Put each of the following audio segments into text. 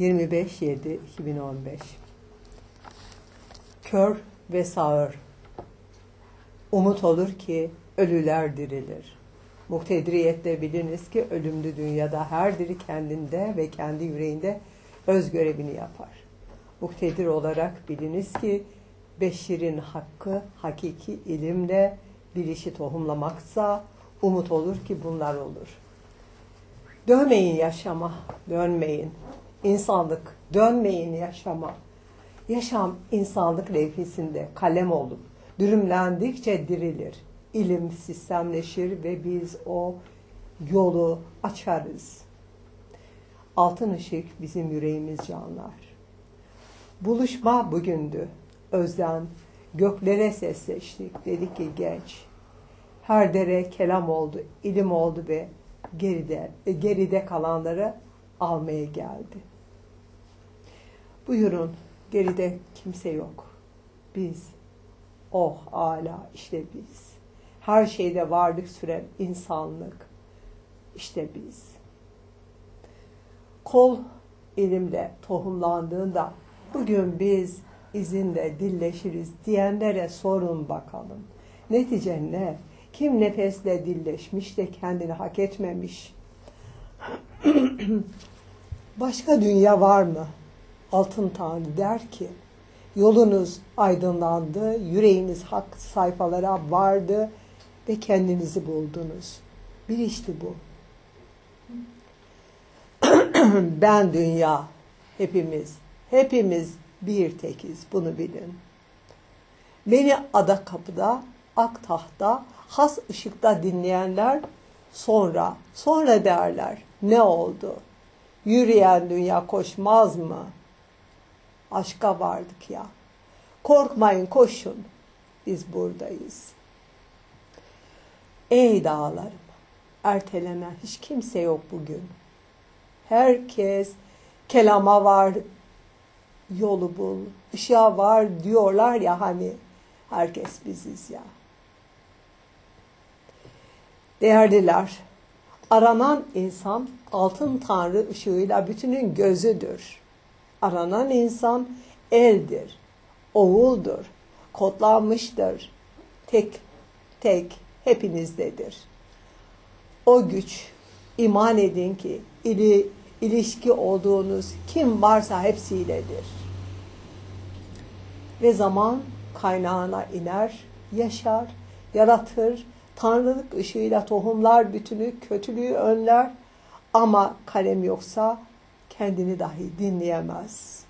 25-7-2015 Kör ve sağır Umut olur ki ölüler dirilir. Muhtedriyette biliniz ki ölümlü dünyada her diri kendinde ve kendi yüreğinde öz görevini yapar. Muktedir olarak biliniz ki beşirin hakkı hakiki ilimle bilişi tohumlamaksa umut olur ki bunlar olur. Dönmeyin yaşama, dönmeyin. İnsanlık, dönmeyin yaşama. Yaşam insanlık levhisinde kalem olup dürümlendikçe dirilir. İlim sistemleşir ve biz o yolu açarız. Altın ışık bizim yüreğimiz canlar. Buluşma bugündü. Özden göklere sesleştik. Dedik ki genç. Her dere kelam oldu, ilim oldu ve geride, geride kalanları almaya geldi. Buyurun, geride kimse yok. Biz, oh ala işte biz. Her şeyde varlık süren insanlık, işte biz. Kol ilimle tohumlandığında bugün biz izinle dilleşiriz diyenlere sorun bakalım. Netice ne? Kim nefesle dilleşmiş de kendini hak etmemiş? Başka dünya var mı? Altın Tanrı der ki, yolunuz aydınlandı, yüreğiniz hak sayfalara vardı ve kendinizi buldunuz. Bir işte bu. ben dünya, hepimiz, hepimiz bir tekiz, bunu bilin. Beni ada kapıda, ak tahta, has ışıkta dinleyenler sonra, sonra derler. Ne oldu? Yürüyen dünya koşmaz mı? Aşka vardık ya. Korkmayın koşun. Biz buradayız. Ey dağlarım, ertelenen hiç kimse yok bugün. Herkes kelama var, yolu bul, ışığa var diyorlar ya hani herkes biziz ya. Değerliler, aranan insan altın tanrı ışığıyla bütünün gözüdür. Aranan insan eldir, oğuldur, kodlanmıştır. Tek, tek hepinizdedir. O güç, iman edin ki ili, ilişki olduğunuz kim varsa hepsiyledir. Ve zaman kaynağına iner, yaşar, yaratır, tanrılık ışığıyla tohumlar bütünü, kötülüğü önler ama kalem yoksa kendini dahi dinleyemez.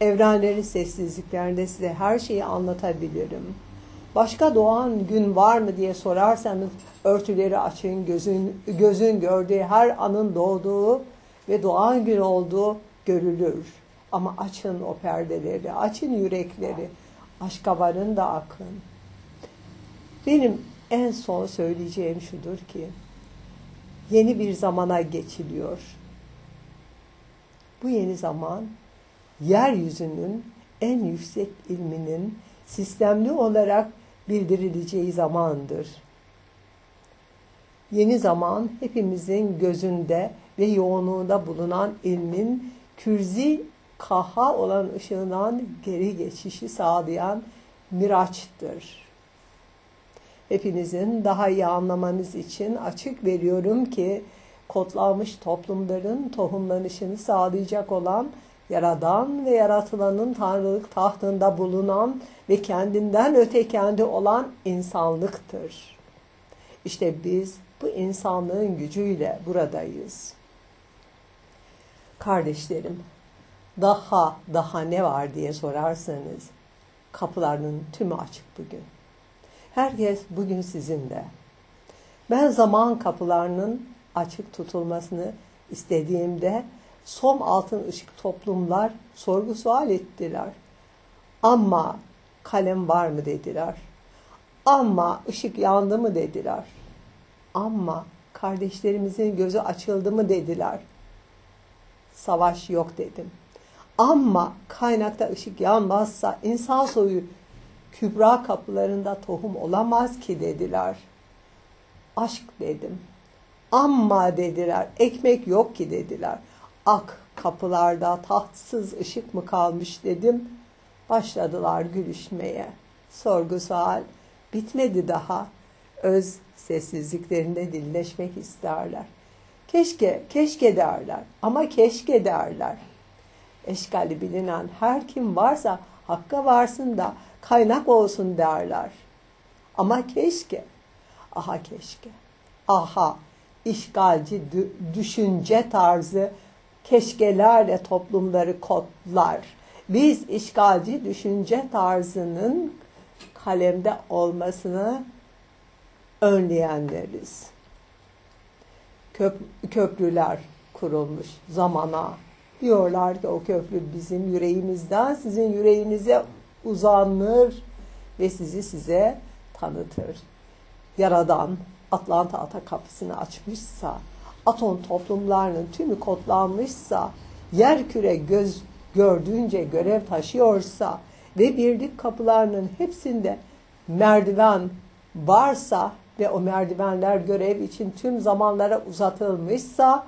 Evrenlerin sessizliklerinde size her şeyi anlatabilirim. Başka doğan gün var mı diye sorarsanız örtüleri açın, gözün, gözün gördüğü her anın doğduğu ve doğan gün olduğu görülür. Ama açın o perdeleri, açın yürekleri, aşka varın da akın. Benim en son söyleyeceğim şudur ki, yeni bir zamana geçiliyor. Bu yeni zaman, yeryüzünün en yüksek ilminin sistemli olarak bildirileceği zamandır. Yeni zaman hepimizin gözünde ve yoğunluğunda bulunan ilmin kürzi kaha olan ışığından geri geçişi sağlayan miraçtır. Hepinizin daha iyi anlamanız için açık veriyorum ki kodlanmış toplumların tohumlanışını sağlayacak olan Yaradan ve yaratılanın tanrılık tahtında bulunan ve kendinden öte kendi olan insanlıktır. İşte biz bu insanlığın gücüyle buradayız. Kardeşlerim, daha daha ne var diye sorarsanız kapılarının tümü açık bugün. Herkes bugün sizinle. Ben zaman kapılarının açık tutulmasını istediğimde som altın ışık toplumlar sorgu sual ettiler. Ama kalem var mı dediler. Ama ışık yandı mı dediler. Ama kardeşlerimizin gözü açıldı mı dediler. Savaş yok dedim. Ama kaynakta ışık yanmazsa insan soyu kübra kapılarında tohum olamaz ki dediler. Aşk dedim. Amma dediler, ekmek yok ki dediler. Ak kapılarda tahtsız ışık mı kalmış dedim. Başladılar gülüşmeye. Sorgu sual bitmedi daha. Öz sessizliklerinde dilleşmek isterler. Keşke, keşke derler ama keşke derler. Eşkali bilinen her kim varsa hakka varsın da kaynak olsun derler. Ama keşke, aha keşke, aha işgalci düşünce tarzı keşkelerle toplumları kodlar. Biz işgalci düşünce tarzının kalemde olmasını önleyenleriz. Köp köprüler kurulmuş zamana. Diyorlar ki o köprü bizim yüreğimizden sizin yüreğinize uzanır ve sizi size tanıtır. Yaradan Atlanta ata kapısını açmışsa, atom toplumlarının tümü kodlanmışsa, yer küre göz gördüğünce görev taşıyorsa ve birlik kapılarının hepsinde merdiven varsa ve o merdivenler görev için tüm zamanlara uzatılmışsa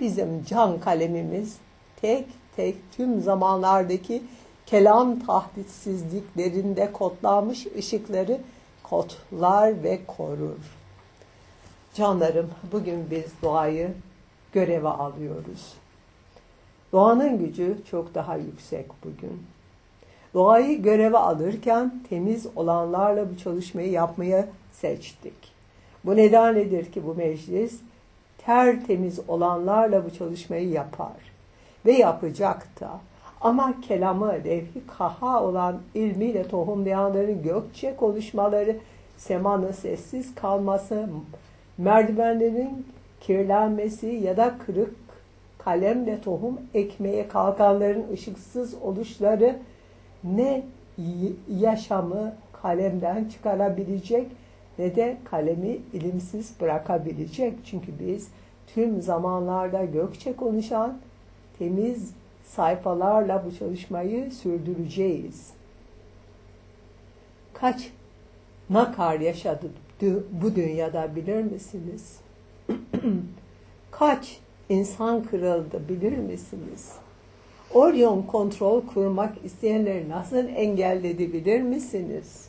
bizim can kalemimiz tek tek tüm zamanlardaki kelam tahditsizliklerinde kodlanmış ışıkları kodlar ve korur. Canlarım bugün biz doğayı göreve alıyoruz. Doğanın gücü çok daha yüksek bugün. Doğayı göreve alırken temiz olanlarla bu çalışmayı yapmaya seçtik. Bu nedenledir ki bu meclis tertemiz olanlarla bu çalışmayı yapar ve yapacak da. Ama kelamı, levhi kaha olan ilmiyle tohumlayanların gökçe konuşmaları, semanın sessiz kalması, merdivenlerin kirlenmesi ya da kırık kalemle tohum ekmeye kalkanların ışıksız oluşları ne yaşamı kalemden çıkarabilecek ne de kalemi ilimsiz bırakabilecek. Çünkü biz tüm zamanlarda gökçe konuşan temiz sayfalarla bu çalışmayı sürdüreceğiz. Kaç nakar yaşadı bu dünyada bilir misiniz? Kaç insan kırıldı bilir misiniz? Orion kontrol kurmak isteyenleri nasıl engelledi bilir misiniz?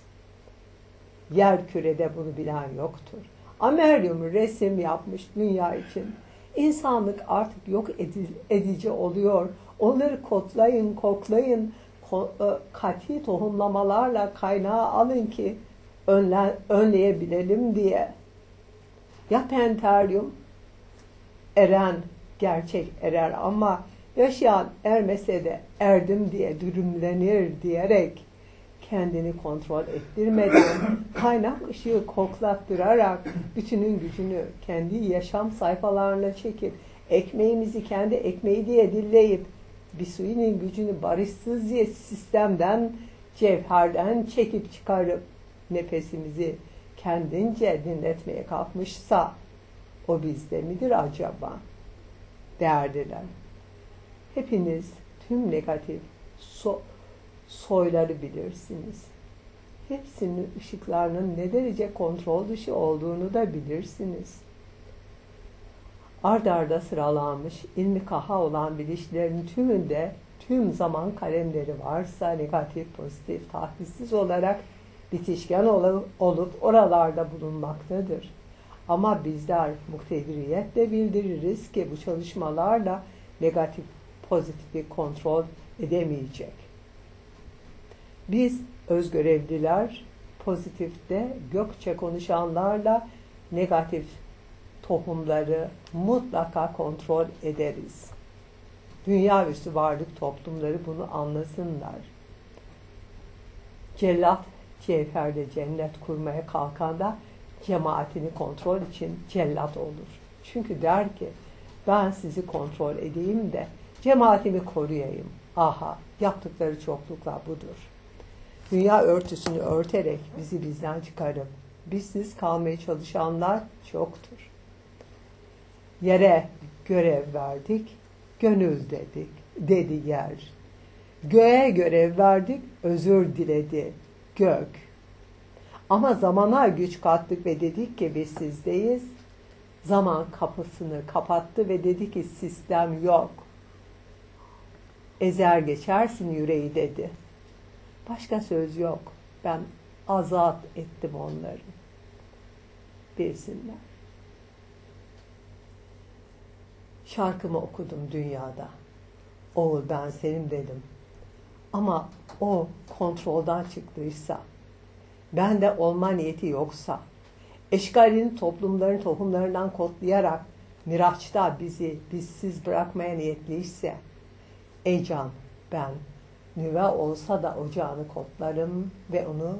Yer kürede bunu bilen yoktur. Amerium resim yapmış dünya için. İnsanlık artık yok edici oluyor. Onları kotlayın, koklayın, ko, e, kati tohumlamalarla kaynağı alın ki önle, önleyebilelim diye. Ya Pentaryum eren, gerçek erer ama yaşayan ermese de erdim diye dürümlenir diyerek kendini kontrol ettirmeden kaynak ışığı koklattırarak bütünün gücünü kendi yaşam sayfalarına çekip ekmeğimizi kendi ekmeği diye dilleyip bir suyunun gücünü barışsız sistemden cevherden çekip çıkarıp nefesimizi kendince dinletmeye kalkmışsa o bizde midir acaba? Değerliler. Hepiniz tüm negatif so soyları bilirsiniz. Hepsinin ışıklarının ne derece kontrol dışı olduğunu da bilirsiniz. Ard arda sıralanmış ilmi kaha olan bilişlerin tümünde tüm zaman kalemleri varsa negatif, pozitif, tahdissiz olarak bitişken olup oralarda bulunmaktadır. Ama bizler muktediriyetle bildiririz ki bu çalışmalarla negatif pozitifi kontrol edemeyecek. Biz özgörevliler pozitifte gökçe konuşanlarla negatif tohumları mutlaka kontrol ederiz. Dünya üstü varlık toplumları bunu anlasınlar. Cellat cevherde cennet kurmaya kalkanda cemaatini kontrol için cellat olur. Çünkü der ki ben sizi kontrol edeyim de cemaatimi koruyayım. Aha yaptıkları çoklukla budur. Dünya örtüsünü örterek bizi bizden çıkarıp bizsiz kalmaya çalışanlar çoktur. Yere görev verdik, gönül dedik, dedi yer. Göğe görev verdik, özür diledi, gök. Ama zamana güç kattık ve dedik ki biz sizdeyiz. zaman kapısını kapattı ve dedi ki sistem yok. Ezer geçersin yüreği dedi. Başka söz yok. Ben azat ettim onları. Bilsinler. Şarkımı okudum dünyada. Oğul ben senin dedim. Ama o kontroldan çıktıysa, ben de olma niyeti yoksa, eşgalini toplumların tohumlarından kodlayarak Miraç'ta bizi bizsiz bırakmaya niyetliyse, ey can ben nüve olsa da ocağını kodlarım ve onu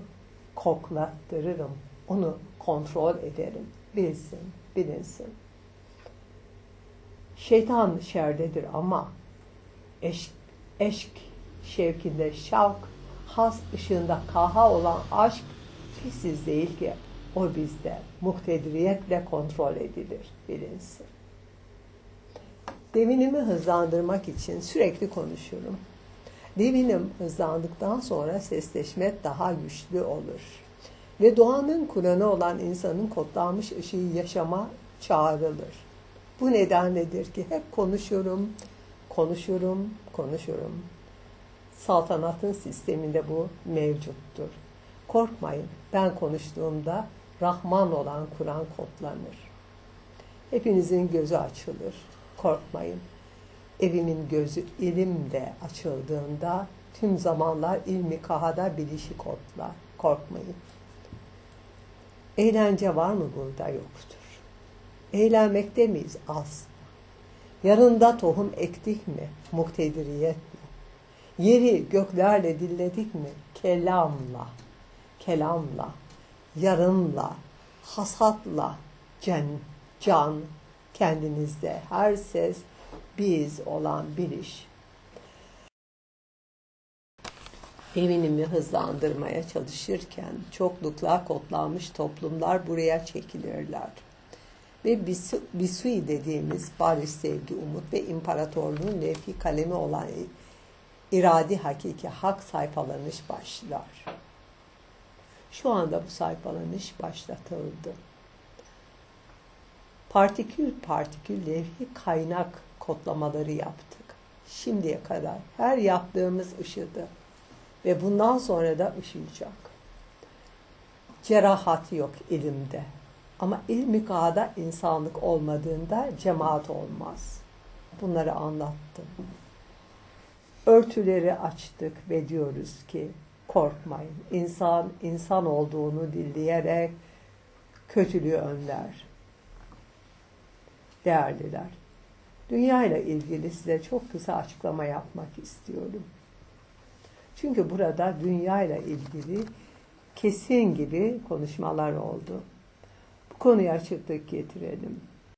koklattırırım. Onu kontrol ederim. Bilsin, bilinsin. Şeytan şerdedir ama eşk, eşk şevkinde şavk, has ışığında kaha olan aşk bizsiz değil ki o bizde muhtediriyetle kontrol edilir, bilinsin. Devinimi hızlandırmak için sürekli konuşurum. Devinim hızlandıktan sonra sesleşme daha güçlü olur. Ve doğanın Kur'an'ı olan insanın kodlanmış ışığı yaşama çağrılır. Bu nedenledir ki hep konuşuyorum, konuşurum, konuşurum. Saltanatın sisteminde bu mevcuttur. Korkmayın, ben konuştuğumda Rahman olan Kur'an kodlanır. Hepinizin gözü açılır. Korkmayın. Evimin gözü ilimle açıldığında tüm zamanlar ilmi kahada bilişi kodlar. Korkmayın. Eğlence var mı burada? Yoktur. Eğlenmekte miyiz? Asla. Yarında tohum ektik mi? Muktediriyet mi? Yeri göklerle dilledik mi? Kelamla. Kelamla. Yarınla. Hasatla. Can, can kendinizde. Her ses biz olan biliş. Evinimi hızlandırmaya çalışırken çoklukla kodlanmış toplumlar buraya çekilirler ve Bisui dediğimiz barış, sevgi, umut ve imparatorluğun levki kalemi olan iradi hakiki hak sayfalanış başlar. Şu anda bu sayfalanış başlatıldı. Partikül partikül levhi kaynak kodlamaları yaptık. Şimdiye kadar her yaptığımız ışıdı ve bundan sonra da ışıyacak. Cerahat yok ilimde. Ama ilmi kağda insanlık olmadığında cemaat olmaz. Bunları anlattım. Örtüleri açtık ve diyoruz ki korkmayın. İnsan insan olduğunu dilleyerek kötülüğü önler. Değerliler. Dünya ile ilgili size çok kısa açıklama yapmak istiyorum. Çünkü burada dünya ile ilgili kesin gibi konuşmalar oldu konuya açıklık getirelim.